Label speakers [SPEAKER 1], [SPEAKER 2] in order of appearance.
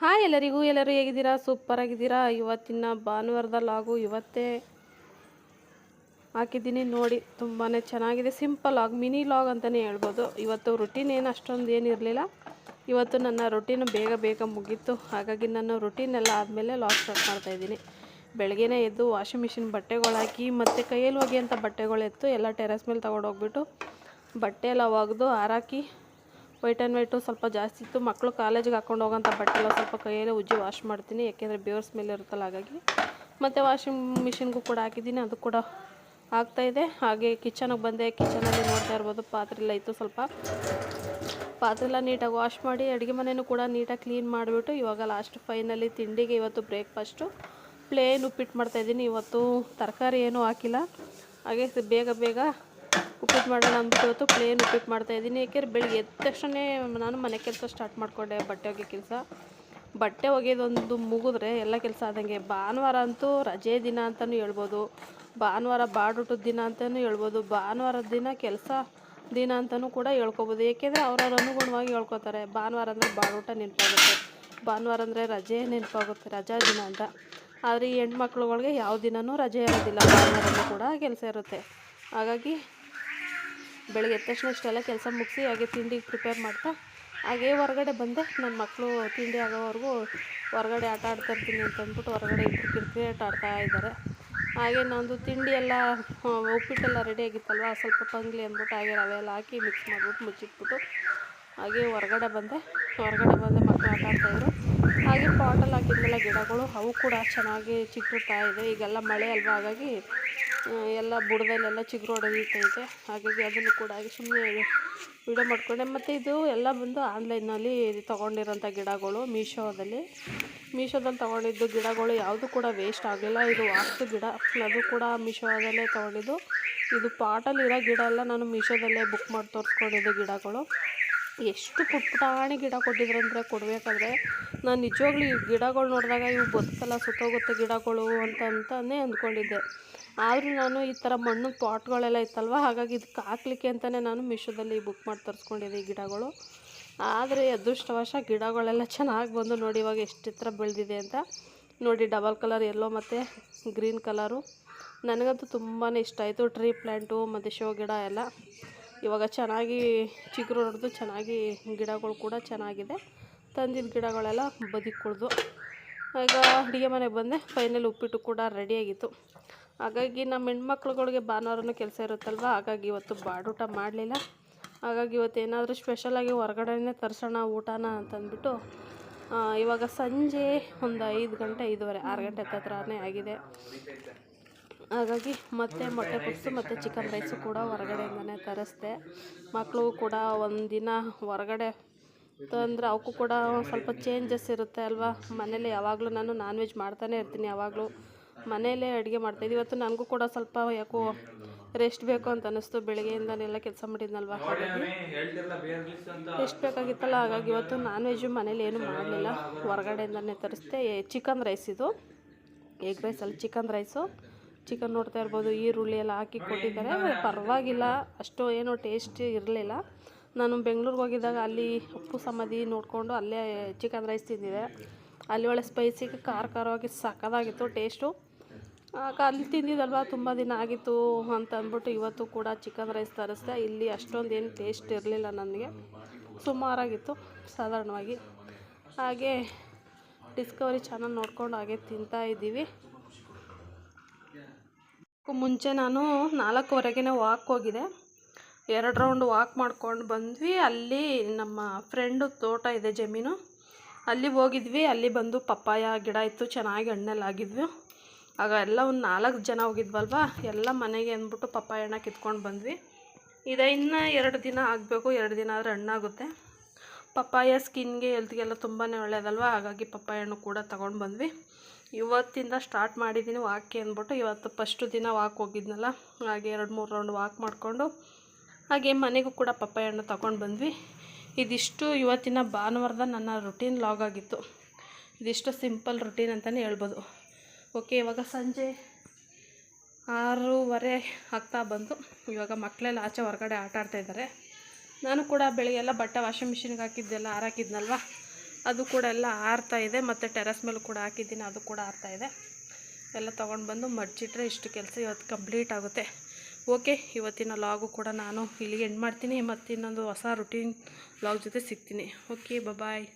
[SPEAKER 1] Hi ಎಲ್ಲರಿಗೂ, ಎಲ್ಲರೂ ಹೇಗಿದ್ದೀರಾ? ಸೂಪರ್ ಆಗಿದ್ದೀರಾ? ಇವತ್ತಿನ ಭಾನುವಾರದ ಲಾಗು ಇವತ್ತೇ ಹಾಕಿದ್ದೀನಿ. ನೋಡಿ ತುಂಬಾ ಚೆನ್ನಾಗಿದೆ. ಸಿಂಪಲ್ ಆಗಿ ಮಿನಿ ಲಾಗ್ ಅಂತಲೇ ಹೇಳ್ಬೋದು. ಇವತ್ತು ರುಟೀನ್ ಏನು, ಅಷ್ಟೊಂದು ಏನು ಇರಲಿಲ್ಲ. ಇವತ್ತು ನನ್ನ ರೊಟೀನು ಬೇಗ ಬೇಗ ಮುಗೀತು. ಹಾಗಾಗಿ ನಾನು ರುಟೀನ್ ಎಲ್ಲ ಆದಮೇಲೆ ಲಾಗ್ ಸ್ಟಾರ್ಟ್ ಮಾಡ್ತಾಯಿದ್ದೀನಿ ಬೆಳಗ್ಗೆನೇ ಎದ್ದು ವಾಷಿಂಗ್ ಮಿಷಿನ್ ಬಟ್ಟೆಗಳು ಹಾಕಿ, ಮತ್ತು ಕೈಯಲ್ಲಿ ಒಗೆಯಂಥ ಬಟ್ಟೆಗಳು ಎತ್ತು, ಎಲ್ಲ ಟೆರೆಸ್ ಮೇಲೆ ತೊಗೊಂಡೋಗ್ಬಿಟ್ಟು ಬಟ್ಟೆ ಎಲ್ಲ ಒಗೆದು ಹಾರಾಕಿ ವೈಟ್ ಆ್ಯಂಡ್ ವೈಟು ಸ್ವಲ್ಪ ಜಾಸ್ತಿ ಇತ್ತು. ಮಕ್ಕಳು ಕಾಲೇಜಿಗೆ ಹಾಕೊಂಡು ಹೋಗೋಂಥ ಬಟ್ಟೆ ಎಲ್ಲ ಸ್ವಲ್ಪ ಕೈಯಲ್ಲೇ ಉಜ್ಜಿ ವಾಶ್ ಮಾಡ್ತೀನಿ. ಯಾಕೆಂದರೆ ಬೇವರ್ ಸ್ಮೆಲ್ ಇರುತ್ತಲ್ಲ ಹಾಗಾಗಿ. ಮತ್ತು ವಾಷಿಂಗ್ ಮಿಷಿನ್ಗೂ ಕೂಡ ಹಾಕಿದ್ದೀನಿ. ಅದು ಕೂಡ ಆಗ್ತಾಯಿದೆ ಹಾಗೆ ಕಿಚನಿಗೆ ಬಂದೆ. ಕಿಚನಲ್ಲಿ ನೋಡ್ತಾ ಇರ್ಬೋದು. ಪಾತ್ರೆ ಎಲ್ಲ ಇತ್ತು ಸ್ವಲ್ಪ. ಪಾತ್ರೆ ಎಲ್ಲ ನೀಟಾಗಿ ವಾಶ್ ಮಾಡಿ ಅಡುಗೆ ಮನೆಯೂ ಕೂಡ ನೀಟಾಗಿ ಕ್ಲೀನ್ ಮಾಡಿಬಿಟ್ಟು ಇವಾಗ ಲಾಸ್ಟ್ ಫೈನಲಿ ತಿಂಡಿಗೆ ಇವತ್ತು ಬ್ರೇಕ್ಫಾಸ್ಟು. ಪ್ಲೇನ್ ಉಪ್ಪಿಟ್ಟು ಮಾಡ್ತಾಯಿದ್ದೀನಿ ಇವತ್ತು ತರಕಾರಿ ಏನೂ ಹಾಕಿಲ್ಲ. ಹಾಗೆ ಬೇಗ ಬೇಗ ಉಪ್ಪಿಟ್ಟು ಮಾಡೋಣ ಅಂದ್ಬಿಟ್ಟು ಇವತ್ತು ಪ್ಲೇನ್ ಉಪ್ಪಿಟ್ಟು ಮಾಡ್ತಾಯಿದ್ದೀನಿ ಏಕೆಂದ್ರೆ ಬೆಳಿಗ್ಗೆ ಎದ್ದ ತಕ್ಷಣ ನಾನು ಮನೆ ಕೆಲಸ ಸ್ಟಾರ್ಟ್ ಮಾಡಿಕೊಂಡೆ ಬಟ್ಟೆ ಒಗೆ ಕೆಲಸ. ಬಟ್ಟೆ ಒಗೆಯೋದೊಂದು ಮುಗಿದ್ರೆ ಎಲ್ಲ ಕೆಲಸ ಆದಂಗೆ. ಭಾನುವಾರ ಅಂತೂ ರಜೆ ದಿನ ಅಂತಲೂ ಹೇಳ್ಬೋದು. ಭಾನುವಾರ ಬಾಡೂಟದ ದಿನ ಅಂತಲೂ ಹೇಳ್ಬೋದು. ಭಾನುವಾರದ ದಿನ ಕೆಲಸ ದಿನ ಅಂತಲೂ ಕೂಡ ಹೇಳ್ಕೊಬೋದು. ಏಕೆಂದರೆ ಅವ್ರವ್ರ ಅನುಗುಣವಾಗಿ ಹೇಳ್ಕೊತಾರೆ. ಭಾನುವಾರ ಅಂದರೆ ಬಾಡೂಟ ನೆನಪಾಗುತ್ತೆ. ಭಾನುವಾರ ಅಂದರೆ ರಜೆ ನೆನಪಾಗುತ್ತೆ, ರಜಾ ದಿನ ಅಂತ. ಆದರೆ ಈ ಹೆಣ್ಮಕ್ಳುಗಳಿಗೆ ಯಾವ ದಿನವೂ ರಜೆ ಇರೋದಿಲ್ಲ. ಭಾನುವಾರನೂ ಕೂಡ ಕೆಲಸ ಇರುತ್ತೆ. ಹಾಗಾಗಿ ಬೆಳಗ್ಗೆ ಎದ್ದ ತಕ್ಷಣ ಇಷ್ಟೆಲ್ಲ ಕೆಲಸ ಮುಗಿಸಿ ಹಾಗೆ ತಿಂಡಿಗೆ ಪ್ರಿಪೇರ್ ಮಾಡ್ತಾ, ಹಾಗೆ ಹೊರಗಡೆ ಬಂದೆ. ನನ್ನ ಮಕ್ಕಳು ತಿಂಡಿ ಆಗೋವರೆಗೂ ಹೊರಗಡೆ ಆಟ ಆಡ್ತಾ ಇರ್ತೀನಿ ಅಂತ ಅಂದ್ಬಿಟ್ಟು ಹೊರಗಡೆ ಇಬ್ಬರು ಕ್ರಿಕೆಟ್ ಆಡ್ತಾ ಇದ್ದಾರೆ. ಹಾಗೆ ನಂದು ತಿಂಡಿ ಎಲ್ಲ ಉಪ್ಪಿಟ್ಟೆಲ್ಲ ರೆಡಿ ಆಗಿತ್ತಲ್ವ? ಸ್ವಲ್ಪ ಪಂಗ್ಲಿ ಅಂದ್ಬಿಟ್ಟು ಹಾಗೆ ರವೆ ಎಲ್ಲ ಹಾಕಿ ಮಿಕ್ಸ್ ಮಾಡಿಬಿಟ್ಟು ಮುಚ್ಚಿಟ್ಬಿಟ್ಟು ಹಾಗೆ ಹೊರಗಡೆ ಬಂದೆ. ಹೊರಗಡೆ ಬಂದೆ ಮಕ್ಕಳು ಆಟ ಆಡ್ತಾಯಿದ್ರು ಹಾಗೆ ಪಾಟಲ್ಲಿ ಹಾಕಿದ್ಮೇಲೆ ಗಿಡಗಳು, ಅವು ಕೂಡ ಚೆನ್ನಾಗಿ ಚಿಗುರುತ್ತಾ ಇದೆ. ಈಗೆಲ್ಲ ಮಳೆ ಅಲ್ವಾ, ಹಾಗಾಗಿ ಎಲ್ಲ ಬುಡದಲ್ಲೆಲ್ಲ ಚಿಗುರು ಹೊಡೆದಿತ್ತೈತೆ ಹಾಗಾಗಿ ಅದನ್ನು ಕೂಡ ಹಾಗೆ ಸುಮ್ಮನೆ ವಿಡಿಯೋ ಮಾಡಿಕೊಂಡೆ. ಮತ್ತು ಇದು ಎಲ್ಲ ಬಂದು ಆನ್ಲೈನಲ್ಲಿ ತೊಗೊಂಡಿರೋಂಥ ಗಿಡಗಳು ಮೀಶೋದಲ್ಲಿ. ಮೀಶೋದಲ್ಲಿ ತೊಗೊಂಡಿದ್ದು ಗಿಡಗಳು ಯಾವುದು ಕೂಡ ವೇಸ್ಟ್ ಆಗಲಿಲ್ಲ. ಇದು ವಾಸ್ತು ಗಿಡ. ಅದು ಕೂಡ ಮೀಶೋದಲ್ಲೇ ತೊಗೊಂಡಿದ್ದು. ಇದು ಪಾಟಲ್ಲಿರೋ ಗಿಡ ಎಲ್ಲ ನಾನು ಮೀಶೋದಲ್ಲೇ ಬುಕ್ ಮಾಡಿ ತೋರಿಸ್ಕೊಂಡಿದ್ದೆ ಗಿಡಗಳು. ಎಷ್ಟು ಪುಟ್ ಪುಟಾಣಿ ಗಿಡ ಕೊಟ್ಟಿದ್ರಂದರೆ ಕೊಡಬೇಕಾದ್ರೆ ನಾನು ನಿಜವಾಗ್ಲೂ ಈ ಗಿಡಗಳು ನೋಡಿದಾಗ ಇವು ಬದುಕಲ್ಲ, ಸುತ್ತೋಗುತ್ತೆ ಗಿಡಗಳು ಅಂತ ಅಂದ್ಕೊಂಡಿದ್ದೆ. ಆದರೂ ನಾನು ಈ ಥರ ಮಣ್ಣು ಪಾಟ್ಗಳೆಲ್ಲ ಇತ್ತಲ್ವ? ಹಾಗಾಗಿ ಇದಕ್ಕೆ ಹಾಕ್ಲಿಕ್ಕೆ ಅಂತಲೇ ನಾನು ಮೀಶೋದಲ್ಲಿ ಬುಕ್ ಮಾಡಿ ತರಿಸ್ಕೊಂಡಿದ್ದೆ ಈ ಗಿಡಗಳು. ಆದರೆ ಅದೃಷ್ಟವಶ ಗಿಡಗಳೆಲ್ಲ ಚೆನ್ನಾಗಿ ಬಂದು ನೋಡಿ ಇವಾಗ ಎಷ್ಟು ಎತ್ತರ ಬೆಳೆದಿದೆ ಅಂತ. ನೋಡಿ ಡಬಲ್ ಕಲರ್ ಎಲ್ಲೋ ಮತ್ತು ಗ್ರೀನ್ ಕಲರು ನನಗಂತೂ ತುಂಬಾ ಇಷ್ಟ ಆಯಿತು ಟ್ರೀ ಪ್ಲ್ಯಾಂಟು ಮತ್ತು ಶೋ ಗಿಡ ಎಲ್ಲ. ಇವಾಗ ಚೆನ್ನಾಗಿ ಚಿಗುರು ಹೊಡೆದು ಚೆನ್ನಾಗಿ ಗಿಡಗಳು ಕೂಡ ಚೆನ್ನಾಗಿದೆ. ತಂದಿದ್ದ ಗಿಡಗಳೆಲ್ಲ ಬದುಕುಳ್ದು ಈಗ ಅಡುಗೆ ಮನೆಗೆ ಬಂದೆ. ಫೈನಲ್ ಉಪ್ಪಿಟ್ಟು ಕೂಡ ರೆಡಿಯಾಗಿತ್ತು ಹಾಗಾಗಿ ನಮ್ಮ ಹೆಣ್ಮಕ್ಳುಗಳಿಗೆ ಭಾನುವಾರನೂ ಕೆಲಸ ಇರುತ್ತಲ್ವ? ಹಾಗಾಗಿ ಇವತ್ತು ಬಾಡೂಟ ಮಾಡಲಿಲ್ಲ. ಹಾಗಾಗಿ ಇವತ್ತು ಏನಾದರೂ ಸ್ಪೆಷಲಾಗಿ ಹೊರಗಡೆನೇ ತರಿಸೋಣ, ಊಟನ ಅಂತಂದ್ಬಿಟ್ಟು ಇವಾಗ ಸಂಜೆ ಒಂದು ಐದು ಗಂಟೆ, ಐದುವರೆ, ಆರು ಗಂಟೆ ಹತ್ರನೇ ಆಗಿದೆ. ಹಾಗಾಗಿ ಮತ್ತೆ ಮೊಟ್ಟೆ ಪಪ್ಸು ಮತ್ತು ಚಿಕನ್ ರೈಸು ಕೂಡ ಹೊರಗಡೆಯಿಂದನೇ ತರಿಸ್ದೆ. ಮಕ್ಕಳು ಕೂಡ ಒಂದಿನ ಹೊರಗಡೆ ತಂದ್ರೆ ಅವಕ್ಕೂ ಕೂಡ ಸ್ವಲ್ಪ ಚೇಂಜಸ್ ಇರುತ್ತೆ ಅಲ್ವಾ? ಮನೇಲಿ ಯಾವಾಗಲೂ ನಾನು ನಾನ್ ವೆಜ್ ಮಾಡ್ತಾನೆ ಇರ್ತೀನಿ, ಯಾವಾಗಲೂ ಮನೆಯಲ್ಲೇ ಅಡುಗೆ ಮಾಡ್ತಾಯಿದ್ದೆ ಇವತ್ತು ನನಗೂ ಕೂಡ ಸ್ವಲ್ಪ ಯಾಕೋ ರೆಸ್ಟ್ ಬೇಕು ಅಂತ ಅನ್ನಿಸ್ತು. ಬೆಳಗ್ಗೆಯಿಂದನೆಲ್ಲ ಕೆಲಸ ಮಾಡಿದ್ನಲ್ವ? ರೆಸ್ಟ್ ಬೇಕಾಗಿತ್ತಲ್ಲ. ಹಾಗಾಗಿ ಇವತ್ತು ನಾನ್ ವೆಜ್ಜು ಮನೇಲಿ ಏನೂ ಮಾಡಲಿಲ್ಲ. ಹೊರಗಡೆಯಿಂದನೇ ತರಿಸ್ದೆ. ಚಿಕನ್ ರೈಸ್ ಇದು. ಎಗ್ ರೈಸಲ್ಲಿ ಚಿಕನ್ ರೈಸು ಚಿಕನ್ ನೋಡ್ತಾ ಇರ್ಬೋದು. ಈರುಳ್ಳಿ ಎಲ್ಲ ಹಾಕಿ ಕೊಟ್ಟಿದ್ದಾರೆ. ಪರವಾಗಿಲ್ಲ. ಅಷ್ಟು ಏನು ಟೇಸ್ಟ್ ಇರಲಿಲ್ಲ. ನಾನು ಬೆಂಗ್ಳೂರಿಗೆ ಹೋಗಿದ್ದಾಗ ಅಲ್ಲಿ ಉಪ್ಪು ಸಮಾಧಿ ನೋಡಿಕೊಂಡು ಅಲ್ಲೇ ಚಿಕನ್ ರೈಸ್ ತಿಂದಿದೆ ಅಲ್ಲಿ ಒಳ್ಳೆ ಸ್ಪೈಸಿಗೆ ಖಾರ ಖಾರವಾಗಿ ಸಕ್ಕದಾಗಿತ್ತು ಟೇಸ್ಟು ಆಗ ಅಲ್ಲಿ ತಿಂದಿದ್ದಲ್ವ? ತುಂಬ ದಿನ ಆಗಿತ್ತು ಅಂತ ಅಂದ್ಬಿಟ್ಟು ಇವತ್ತು ಕೂಡ ಚಿಕನ್ ರೈಸ್ ತರಿಸ್ದೆ. ಇಲ್ಲಿ ಅಷ್ಟೊಂದು ಏನು ಟೇಸ್ಟ್ ಇರಲಿಲ್ಲ ನನಗೆ. ಸುಮಾರಾಗಿತ್ತು, ಸಾಧಾರಣವಾಗಿ. ಹಾಗೆ ಡಿಸ್ಕವರಿ ಚಾನಲ್ ನೋಡ್ಕೊಂಡು ಹಾಗೆ ತಿಂತಾ ಇದ್ದೀವಿ. ಮುಂಚೆ ನಾನು ನಾಲ್ಕುವರೆಗೆ ವಾಕ್ ಹೋಗಿದೆ. ಎರಡು ರೌಂಡ್ ವಾಕ್ ಮಾಡ್ಕೊಂಡು ಬಂದ್ವಿ. ಅಲ್ಲಿ ನಮ್ಮ ಫ್ರೆಂಡು ತೋಟ ಇದೆ ಜಮೀನು. ಅಲ್ಲಿ ಹೋಗಿದ್ವಿ. ಅಲ್ಲಿ ಬಂದು ಪಪ್ಪಾಯ ಗಿಡ ಇತ್ತು. ಚೆನ್ನಾಗಿ ಹಣ್ಣೆಲ್ಲ ಆಗಿದ್ವಿ. ಆಗ ಎಲ್ಲ ಒಂದು ನಾಲ್ಕು ಜನ ಹೋಗಿದ್ವಲ್ವ? ಎಲ್ಲ ಮನೆಗೆ ಅಂದ್ಬಿಟ್ಟು ಪಪ್ಪಾಯ ಹಣ್ಣ ಕಿತ್ಕೊಂಡು ಬಂದ್ವಿ. ಇದು ಇನ್ನು ಎರಡು ದಿನ ಆಗಬೇಕು, ಎರಡು ದಿನ ಆದರೆ ಹಣ್ಣಾಗುತ್ತೆ ಪಪ್ಪಾಯ ಸ್ಕಿನ್ಗೆ ಹೆಲ್ತ್ಗೆಲ್ಲ ತುಂಬಾ ಒಳ್ಳೆಯದಲ್ವ ಹಾಗಾಗಿ ಪಪ್ಪಾಯ ಹಣ್ಣು ಕೂಡ ತೊಗೊಂಡು ಬಂದ್ವಿ. ಇವತ್ತಿಂದ ಸ್ಟಾರ್ಟ್ ಮಾಡಿದ್ದೀನಿ ವಾಕ್ಗೆ ಅಂದ್ಬಿಟ್ಟು. ಇವತ್ತು ಫಸ್ಟು ದಿನ ವಾಕ್ ಹೋಗಿದ್ನಲ್ಲ, ಹಾಗೆ ಎರಡು ಮೂರು ರೌಂಡ್ ವಾಕ್ ಮಾಡಿಕೊಂಡು, ಹಾಗೆ ಮನೆಗೂ ಕೂಡ ಪಪ್ಪಾಯ ಹಣ್ಣು ತೊಗೊಂಡು ಬಂದ್ವಿ. ಇದಿಷ್ಟು ಇವತ್ತಿನ ಭಾನುವಾರದ ನನ್ನ ರುಟೀನ್ ಲಾಗ್ ಆಗಿತ್ತು. ಇದಿಷ್ಟು ಸಿಂಪಲ್ ರುಟೀನ್ ಅಂತಲೇ ಹೇಳ್ಬೋದು. ಓಕೆ, ಇವಾಗ ಸಂಜೆ ಆರೂವರೆ ಆಗ್ತಾ ಬಂತು. ಇವಾಗ ಮಕ್ಕಳೆಲ್ಲ ಆಚೆ ಹೊರಗಡೆ ಆಟ ಆಡ್ತಾಯಿದ್ದಾರೆ ನಾನು ಕೂಡ ಬೆಳಿಗ್ಗೆಲ್ಲ ಬಟ್ಟೆ ವಾಷಿಂಗ್ ಮಿಷಿನ್ಗೆ ಹಾಕಿದ್ದೆಲ್ಲ ಹಾರಾಕಿದ್ನಲ್ವ? ಅದು ಕೂಡ ಎಲ್ಲ ಆರ್ತಾ ಇದೆ. ಮತ್ತು ಟೆರಸ್ ಮೇಲೆ ಕೂಡ ಹಾಕಿದ್ದೀನಿ, ಅದು ಕೂಡ ಆರ್ತಾ ಇದೆ. ಎಲ್ಲ ತೊಗೊಂಡು ಬಂದು ಮಡ್ಚಿಟ್ರೆ ಇಷ್ಟು ಕೆಲಸ ಇವತ್ತು ಕಂಪ್ಲೀಟ್ ಆಗುತ್ತೆ. ಓಕೆ, ಇವತ್ತಿನ ಲಾಗು ಕೂಡ ನಾನು ಇಲ್ಲಿಗೆ ಎಂಡ್ ಮಾಡ್ತೀನಿ. ಮತ್ತು ಇನ್ನೊಂದು ಹೊಸ ರುಟೀನ್ ಲಾಗ್ ಜೊತೆ ಸಿಗ್ತೀನಿ. Okay bye